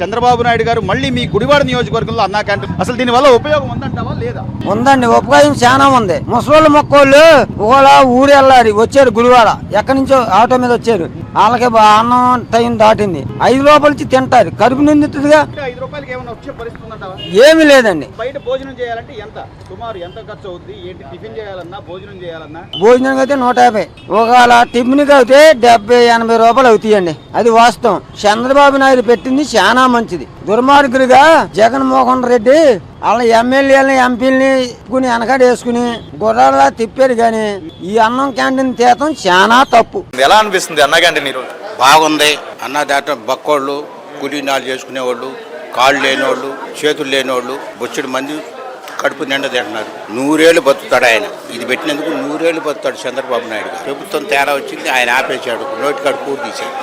చంద్రబాబు నాయుడు గారు మళ్ళీ మీ గుడివాడ నియోజకవర్గంలో అన్నా క్యాంటీన్. అసలు దీని వల్ల ఉపయోగం ఉందంటావా లేదా? ఉందండి ఉపయోగం చాలా ఉంది. ముసలోళ్ళు మొక్కోళ్ళు ఒకవేళ ఊరు వెళ్ళాలి వచ్చారు గుడివాడ ఎక్కడి నుంచో ఆటో మీద వచ్చారు వాళ్ళకి అన్నం టైం దాటింది. ఐదు లోపల నుంచి తింటారు. కడుపు నిండుతుందిగా. అంటే ఐదు రూపాయలకి ఏమైనా వచ్చే పరిస్థితి ఉందంటావా? ఏమీ లేదండి. బయట భోజనం చేయాలంటే ఎంత? సుమారు ఎంత ఖర్చు అవుద్ది? ఏంటి టిఫిన్ చేయాలన్నా భోజనం చేయాలన్నా? భోజనం అయితే నూట యాభై. ఒకవేళ టిఫిన్కి అయితే డెబ్బై ఎనభై రూపాయలు అవుతాయండి. అది వాస్తవం. చంద్రబాబు నాయుడు పెట్టింది చాలా మంచిది. దుర్మార్గులుగా జగన్మోహన్ రెడ్డి వాళ్ళ ఎమ్మెల్యేలని ఎంపీలని కొన్ని వెనకాడ వేసుకుని గుర్రాలా తిప్పారు కానీ ఈ అన్నం క్యాంటీన్ తీయటం చాలా తప్పు. ఎలా అనిపిస్తుంది అన్న క్యాంటీన్ ఈరోజు? బాగుంది. అన్నదాత బక్కోళ్ళు కూలీనాలు చేసుకునేవాళ్ళు కాళ్ళు లేనివాళ్ళు చేతులు లేనివాళ్ళు బొచ్చుడు మంది కడుపు నిండా తింటున్నారు. నూరేళ్ళు బతుకుతాడు ఆయన. ఇది పెట్టినందుకు నూరేళ్ళు బతుకుతాడు చంద్రబాబు నాయుడు గారు. ప్రభుత్వం తేడా వచ్చింది ఆయన ఆపేశాడు. నోటి కాడు పూర్తి తీశాడు.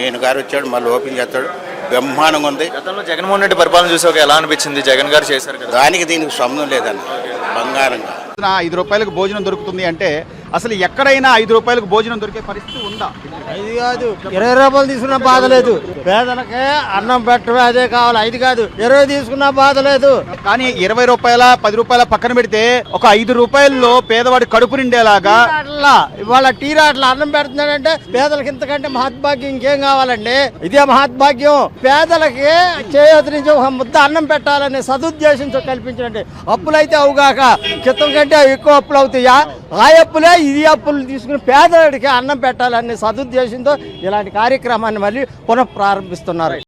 ఈయన గారు వచ్చాడు మళ్ళీ ఓపెన్ చేస్తాడు. బ్రహ్మాండంగా ఉంది. గతంలో జగన్మోహన్ రెడ్డి పరిపాలన చూసాక ఎలా అనిపించింది? జగన్ గారు చేశారు కదా. దానికి దీనికి సంబంధం లేదన్న బంగారంగా. నా ఐదు రూపాయలకు భోజనం దొరుకుతుంది అంటే అసలు ఎక్కడైనా ఐదు రూపాయలకు భోజనం దొరికే పరిస్థితి ఉందా? ఐదు కాదు. ఇరవై రూపాయలు తీసుకున్న బాధ లేదు. పేదలకే అన్నం పెట్టడమే అదే కావాలి. ఐదు కాదు. ఇరవై తీసుకున్నా బాధ లేదు. కానీ ఇరవై రూపాయల పది రూపాయల పక్కన పెడితే ఒక ఐదు రూపాయల్లో పేదవాడి కడుపు నిండేలాగా ఇవాళ టీ రాట్ల అన్నం పెడుతున్నాడంటే పేదలకి ఇంతకంటే మహద్భాగ్యం ఇంకేం కావాలండి? ఇదే మహద్భాగ్యం. పేదలకి చేయూత నుంచి ఒక ముద్ద అన్నం పెట్టాలనే సదుద్దేశంతో కల్పించినట్టు. అప్పులైతే అవుగాక. క్రితం కంటే ఎక్కువ అప్పులు అవుతాయా? ఆ అప్పులే ఇది అప్పులు తీసుకుని పేదవాడికి అన్నం పెట్టాలనే సదుద్దేశంతో ఇలాంటి కార్యక్రమాన్ని మళ్ళీ పునః ప్రారంభిస్తున్నారు